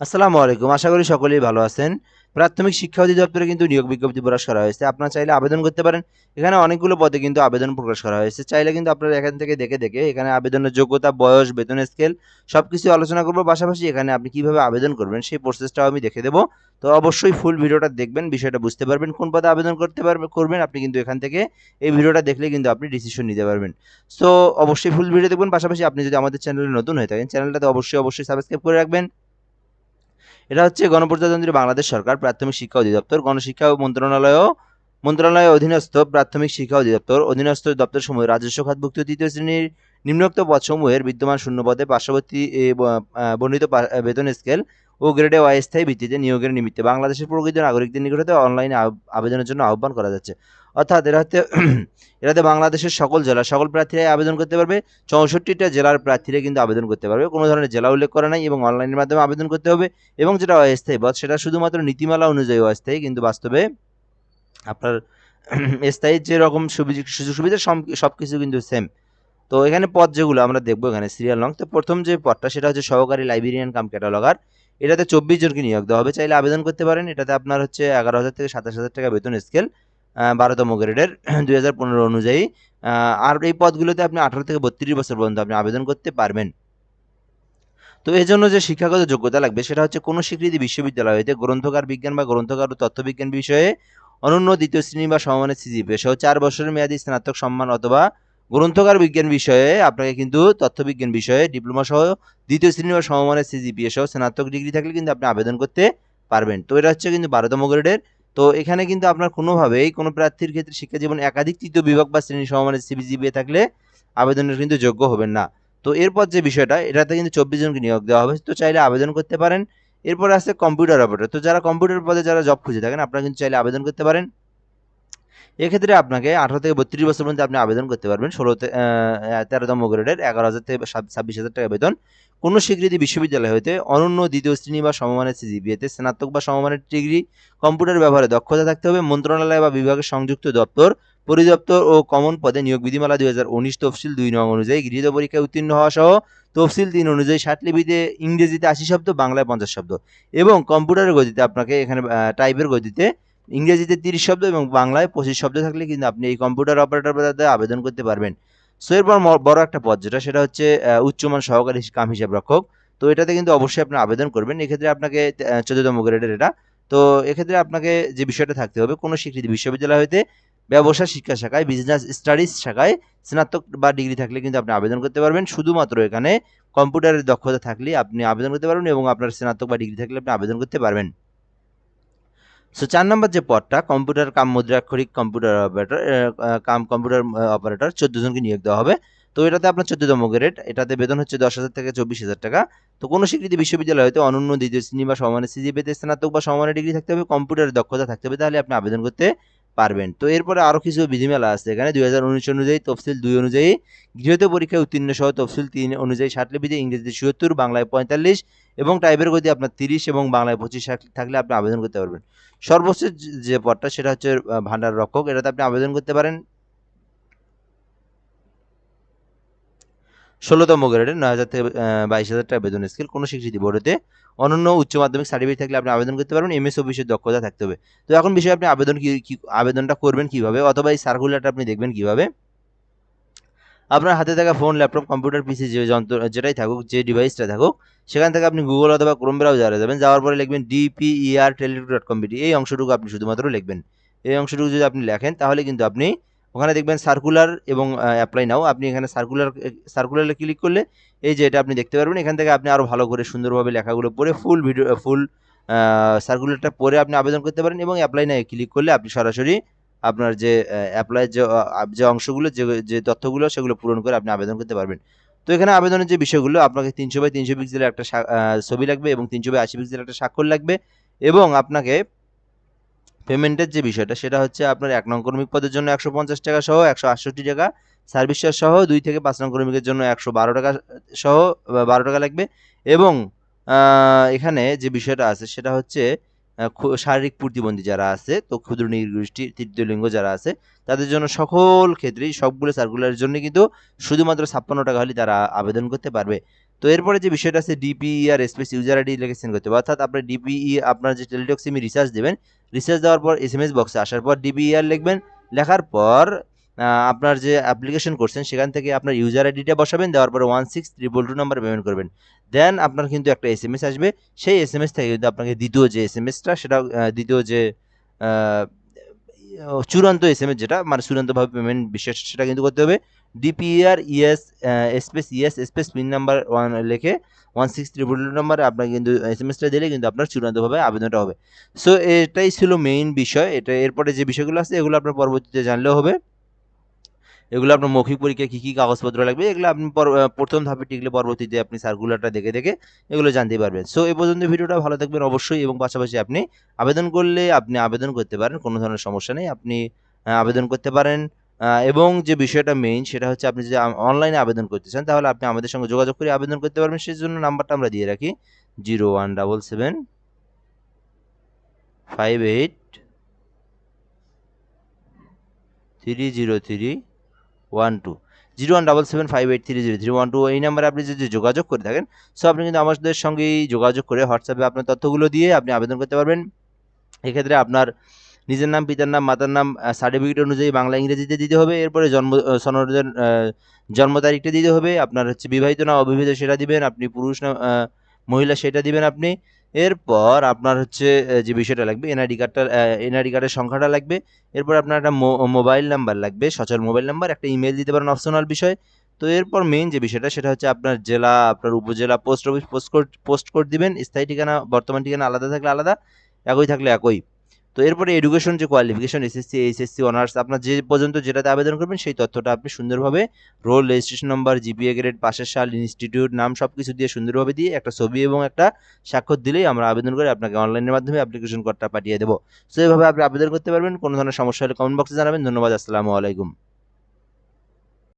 আসসালামু আলাইকুম। আশা করি সকলেই ভালো আছেন। প্রাথমিক শিক্ষা অধিদপ্তরে কিন্তু নিয়োগ বিজ্ঞপ্তি প্রকাশ করা হয়েছে। আপনারা চাইলে আবেদন করতে পারেন। এখানে অনেকগুলো পদে কিন্তু আবেদন প্রকাশ করা হয়েছে। চাইলে কিন্তু আপনারা এখান থেকে দেখে দেখে এখানে আবেদনের যোগ্যতা, বয়স, বেতন স্কেল সবকিছু আলোচনা করব। পাশাপাশি এখানে আপনি কীভাবে আবেদন করবেন সেই প্রসেসটাও আমি দেখে দেবো। তো অবশ্যই ফুল ভিডিওটা দেখবেন, বিষয়টা বুঝতে পারবেন, কোন পদে আবেদন করতে পারবেন করবেন। আপনি কিন্তু এখান থেকে এই ভিডিওটা দেখলে কিন্তু আপনি ডিসিশন নিতে পারবেন। সো অবশ্যই ফুল ভিডিও দেখবেন। পাশাপাশি আপনি যদি আমাদের চ্যানেলে নতুন হয়ে থাকেন চ্যানেলটাতে অবশ্যই অবশ্যই সাবস্ক্রাইব করে রাখবেন। এটা হচ্ছে গণপ্রজাতন্ত্রী বাংলাদেশ সরকার, প্রাথমিক শিক্ষা অধিদপ্তর, গণশিক্ষা মন্ত্রণালয় মন্ত্রণালয়ের অধীনস্থ প্রাথমিক শিক্ষা অধিদপ্তর। অধীনস্থ দপ্তরসমূহ রাজস্ব খাতভুক্ত তৃতীয় শ্রেণির নিম্নোক্ত পদসমূহের বিদ্যমান শূন্যপদে পার্শ্ববর্তী বর্ণিত বেতন স্কেল ও গ্রেডে অস্থায়ী ভিত্তিতে নিয়োগের নিমিত্তে বাংলাদেশের প্রকৃত নাগরিকদের নিকট অনলাইনে আবেদনের জন্য আহ্বান করা যাচ্ছে। অর্থাৎ এরা হতে এরাতে বাংলাদেশের সকল জেলা, সকল প্রার্থীরাই আবেদন করতে পারবে। চৌষট্টিটা জেলার প্রার্থীরা কিন্তু আবেদন করতে পারবে। কোনো ধরনের জেলা উল্লেখ করা নাই এবং অনলাইনের মাধ্যমে আবেদন করতে হবে এবং যেটা অস্থায়ী পদ সেটা শুধুমাত্র নীতিমালা অনুযায়ী অস্থায়ী, কিন্তু বাস্তবে আপনার, স্থায়ী যেরকম সুবিধা, সুযোগ সুবিধা সব কিছু কিন্তু সেম তো এখানে পদ যেগুলো আমরা দেখব এখানে সিরিয়াল নং তো প্রথম যে পদটা সেটা হচ্ছে সহকারী লাইব্রেরিয়ান কাম ক্যাটালগার এটাতে চব্বিশ জনকে নিয়োগ দেওয়া হবে। চাইলে আবেদন করতে পারেন। এটাতে আপনার হচ্ছে এগারো হাজার থেকে সাতাশ হাজার টাকা বেতন স্কেল বারোতম গ্রেডের দুই হাজার পনেরো অনুযায়ী। আর এই পদগুলোতে আপনি আঠারো থেকে বত্রিশ বছর পর্যন্ত আপনি আবেদন করতে পারবেন। তো এই জন্য যে শিক্ষাগত যোগ্যতা লাগবে, সেটা হচ্ছে কোনো স্বীকৃতি বিশ্ববিদ্যালয় হইতে গ্রন্থকার বিজ্ঞান বা গ্রন্থকার ও তথ্যবিজ্ঞান বিষয়ে অনন্য দ্বিতীয় শ্রেণি বা সমমানের সিজিপি সহ চার বছরের মেয়াদী স্নাতক সম্মান অথবা গ্রন্থকার বিজ্ঞান বিষয়ে আপনাকে কিন্তু তথ্যবিজ্ঞান বিষয়ে ডিপ্লোমা সহ দ্বিতীয় শ্রেণি বা সমমানের সিজিপিএ সহ স্নাতক ডিগ্রি থাকলে কিন্তু আপনি আবেদন করতে পারবেন। তো এটা হচ্ছে কিন্তু বারোতম গ্রেডের তো এখানে কিন্তু আপনার কোনোভাবেই কোনো প্রার্থীর ক্ষেত্রে শিক্ষা জীবন একাধিক তৃতীয় বিভাগ বা শ্রেণি সমমানের সিবিজিপিএ থাকলে আবেদনের কিন্তু যোগ্য হবেন না। তো এরপর যে বিষয়টা, এটাতে কিন্তু চব্বিশ জনকে নিয়োগ দেওয়া হবে। তো চাইলে আবেদন করতে পারেন। এরপর আছে কম্পিউটার অপারেটর তো যারা কম্পিউটার পদে যারা জব খুঁজে থাকেন, আপনারা কিন্তু চাইলে আবেদন করতে পারেন। এক্ষেত্রে আপনাকে আঠারো থেকে বত্রিশ বছর পর্যন্ত আপনি আবেদন করতে পারবেন। ষোলো তেরোতম গ্রেডের এগারো হাজার থেকে ছাব্বিশ হাজার টাকা বেতন। কোনো স্বীকৃতি বিশ্ববিদ্যালয় হইতে অনন্য দ্বিতীয় শ্রেণি বা সমমানের সিজিপিএতে স্নাতক বা সমমানের ডিগ্রি, কম্পিউটার ব্যবহারে দক্ষতা থাকতে হবে। মন্ত্রণালয় বা বিভাগের সংযুক্ত দপ্তর, পরিদপ্তর ও কমন পদে নিয়োগ বিধিমালা দুই হাজার উনিশ তফসিল দুই নং অনুযায়ী গৃহীত পরীক্ষায় উত্তীর্ণ হওয়া সহ তফসিল তিন অনুযায়ী ষাটলিপিতে ইংরেজিতে আশি শব্দ, বাংলায় পঞ্চাশ শব্দ। এবং কম্পিউটারের গতিতে আপনাকে এখানে টাইপের গতিতে ইংরেজিতে তিরিশ শব্দ এবং বাংলায় পঁচিশ শব্দ থাকলে কিন্তু আপনি এই কম্পিউটার অপারেটর পদে আবেদন করতে পারবেন। সো এরপর বড় একটা পদ যেটা, সেটা হচ্ছে উচ্চমান সহকারী কাম হিসাব রক্ষক। তো এটাতে কিন্তু অবশ্যই আপনি আবেদন করবেন। এক্ষেত্রে আপনাকে চোদ্দতম গ্রেডের এটা। তো এক্ষেত্রে আপনাকে যে বিষয়টা থাকতে হবে, কোনো স্বীকৃতি বিশ্ববিদ্যালয় হইতে ব্যবসা, শিক্ষা শাখায় বিজনেস স্টাডিজ শাখায় স্নাতক বা ডিগ্রি থাকলে কিন্তু আপনি আবেদন করতে পারবেন। শুধুমাত্র এখানে কম্পিউটারের দক্ষতা থাকলে আপনি আবেদন করতে পারবেন এবং আপনার স্নাতক বা ডিগ্রি থাকলে আপনি আবেদন করতে পারবেন। সো চার নম্বর যে পদটা computer cum মুদ্রাক্ষরিক computer operator cum computer operator চোদ্দ জনকে নিয়োগ দেওয়া হবে। তো এটাতে আপনার চোদ্দতম গ্রেড এটাতে বেতন হচ্ছে দশ হাজার থেকে চব্বিশ হাজার টাকা। তো কোনো স্বীকৃতি বিশ্ববিদ্যালয় হয়তো অনন্য দ্বিতীয় শ্রেণি বা সমানের সিজিপিতে স্নাতক বা সমানের ডিগ্রি থাকতে হবে কম্পিউটারের দক্ষতা থাকতে হবে, তাহলে আপনি আবেদন করতে পারবেন। তো এরপরে আরও কিছু বিধিমেলা আছে। এখানে দুই হাজার উনিশ অনুযায়ী তফসিল দুই অনুযায়ী গৃহীত পরীক্ষায় উত্তীর্ণ সহ তফসিল তিন অনুযায়ী ষাটলিপিতে ইংরেজিতে চুয়াত্তর, বাংলায় পঁয়তাল্লিশ এবং টাইপের গতি আপনার তিরিশ এবং বাংলায় পঁচিশ থাকলে আপনি আবেদন করতে পারবেন। সর্বোচ্চ যে- পদটা সেটা হচ্ছে ভান্ডার রক্ষক। এটাতে আপনি আবেদন করতে পারেন। ষোলোতম গ্রেডের নয় হাজার থেকে বাইশ হাজার টাকা বেতন স্কেল। কোনো স্বীকৃতি বোর্ডেতে অনন্য উচ্চ মাধ্যমিক সার্টিফিকেট থাকলে আপনি আবেদন করতে পারবেন। এমএস অফিসের দক্ষতা থাকতে হবে। তো এখন বিষয়ে আপনি আবেদন কি আবেদনটা করবেন কীভাবে? অথবা এই সার্কুলারটা আপনি দেখবেন কীভাবে? আপনার হাতে থাকা ফোন ল্যাপটপ কম্পিউটার পিসি যে যন্ত্র যেটাই থাকুক, যে ডিভাইসটা থাকুক, সেখান থেকে আপনি গুগল অথবা ক্রোম ব্রাউজারে যাবেন। যাওয়ার পরে লিখবেন ডিপিইআর টেলিটক ডট কম এই অংশটুকু আপনি শুধুমাত্র লিখবেন। এই অংশটুকু যদি আপনি লেখেন, তাহলে কিন্তু আপনি ওখানে দেখবেন সার্কুলার এবং অ্যাপ্লাই নাও আপনি এখানে সার্কুলার সার্কুলারে ক্লিক করলে এই যে এটা আপনি দেখতে পারবেন। এখান থেকে আপনি আরও ভালো করে সুন্দরভাবে লেখাগুলো পড়ে ফুল ভিডিও ফুল সার্কুলারটা পড়ে আপনি আবেদন করতে পারেন এবং অ্যাপ্লাই না ক্লিক করলে আপনি সরাসরি আপনার যে অ্যাপ্লাই যে যে অংশগুলো, যে যে তথ্যগুলো, সেগুলো পূরণ করে আপনি আবেদন করতে পারবেন। তো এখানে আবেদনের যে বিষয়গুলো, আপনাকে তিনশো বাই তিনশো পিক্সেলের একটা ছবি লাগবে এবং তিনশো বাই আশি পিক্সেলের একটা স্বাক্ষর লাগবে এবং আপনাকে পেমেন্টের যে বিষয়টা, সেটা হচ্ছে আপনার এক নং কর্মিক পদের জন্য একশো পঞ্চাশ টাকা সহ একশো আটষট্টি টাকা, সার্ভিস চার্জ সহ দুই থেকে পাঁচ নং কর্মিকের জন্য একশো বারো টাকা সহ বারো টাকা লাগবে। এবং এখানে যে বিষয়টা আছে, সেটা হচ্ছে শারীরিক প্রতিবন্ধী যারা আছে, তো ক্ষুদ্র নিগোষ্ঠী তৃতীয় লিঙ্গ যারা আছে, তাদের জন্য সকল ক্ষেত্রেই সবগুলো সার্কুলারের জন্য কিন্তু শুধুমাত্র ছাপ্পান্ন টাকা হলে তারা আবেদন করতে পারবে। তো এরপরে যে বিষয়টা আছে ডিপিই আর স্পেস ইউজার আইডি লিখে সেন্ড করতে হবে, অর্থাৎ আপনার ডিপিই আপনার যে টেলিটক সিমে রিচার্জ দেবেন রিচার্জ দেওয়ার পর এস এম এস বক্সে আসার পর ডিপিই আর লিখবেন, লেখার পর আপনার যে অ্যাপ্লিকেশন করছেন সেখান থেকে আপনার ইউজার আইডিটা বসাবেন, দেওয়ার পরে one six triple two number payment করবেন। দেন আপনার কিন্তু একটা এস এম এস আসবে, সেই এস এম এস থেকে কিন্তু আপনাকে দ্বিতীয় যে এস এম এসটা সেটা দ্বিতীয় যে চূড়ান্ত এস এম এস যেটা মানে চূড়ান্তভাবে পেমেন্ট বিশেষ সেটা কিন্তু করতে হবে। DPR ES space ES space PIN number one লেখে ওয়ান সিক্স ত্রিপল নাম্বারে আপনাকে কিন্তু এস এম এসটা দিলে কিন্তু আপনার চূড়ান্তভাবে আবেদনটা হবে। সো এটাই ছিল মেইন বিষয়। এটা এরপরে যে বিষয়গুলো আছে, এগুলো আপনার পরবর্তীতে জানলেও হবে। এগুলো আপনার মৌখিক পরীক্ষায় কী কী কাগজপত্র লাগবে, এগুলো আপনি পর- প্রথম ধাপে টিকলে পরবর্তীতে আপনি সার্কুলারটা দেখে দেখে এগুলো জানতে পারবেন। সো এই পর্যন্ত ভিডিওটা ভালো থাকবেন অবশ্যই এবং পাশাপাশি আপনি আবেদন করলে আপনি আবেদন করতে পারেন, কোনো ধরনের সমস্যা নেই। আপনি আবেদন করতে পারেন এবং যে বিষয়টা মেইন সেটা হচ্ছে আপনি যদি অনলাইনে আবেদন করতে চান, তাহলে আপনি আমাদের সঙ্গে যোগাযোগ করে আবেদন করতে পারবেন। সেই জন্য নাম্বারটা আমরা দিয়ে রাখি zero one double seven five eight three zero three one two zero one double seven five eight three zero three one two এই নাম্বারে আপনি যদি যোগাযোগ করে থাকেন সো আপনি কিন্তু আমাদের সঙ্গেই যোগাযোগ করে হোয়াটসঅ্যাপে আপনার তথ্যগুলো দিয়ে আপনি আবেদন করতে পারবেন। এক্ষেত্রে আপনার নিজের নাম, পিতার নাম, মাতার নাম সার্টিফিকেট অনুযায়ী বাংলা, ইংরেজিতে দিতে হবে। এরপরে জন্ম সনদের জন্ম তারিখটা দিতে হবে। আপনার হচ্ছে বিবাহিত না, অবিবাহিত সেটা দিবেন। আপনি পুরুষ না মহিলা সেটা দিবেন আপনি। এরপর আপনার হচ্ছে যে বিষয়টা লাগবে, এনআইডি কার্ডটা এনআইডি কার্ডের সংখ্যাটা লাগবে। এরপর আপনার একটা মোবাইল নাম্বার লাগবে, সচল মোবাইল নাম্বার, একটা ইমেল দিতে পারেন অপশনাল বিষয়। তো এরপর মেইন যে বিষয়টা, সেটা হচ্ছে আপনার জেলা, আপনার উপজেলা post office, post code post code দিবেন, স্থায়ী ঠিকানা, বর্তমান ঠিকানা আলাদা থাকলে আলাদা, একই থাকলে একই। তো এরপরে এডুকেশন যে কোয়ালিফিকেশন এসএসসি এইচএসসি অনার্স আপনার যে পর্যন্ত যেটাতে আবেদন করবেন, সেই তথ্যটা আপনি সুন্দরভাবে roll registration number GPA grade পাশের সাল ইনস্টিটিউট নাম সব কিছু দিয়ে সুন্দরভাবে দিয়ে একটা ছবি এবং একটা স্বাক্ষর দিলেই আমরা আবেদন করে আপনাকে অনলাইনের মাধ্যমে অ্যাপ্লিকেশন কোডটা পাঠিয়ে দেবো। সো এইভাবে আপনি আবেদন করতে পারবেন, কোনো ধরনের সমস্যা হলে কমেন্ট বক্সে জানাবেন। ধন্যবাদ, আসসালামু আলাইকুম।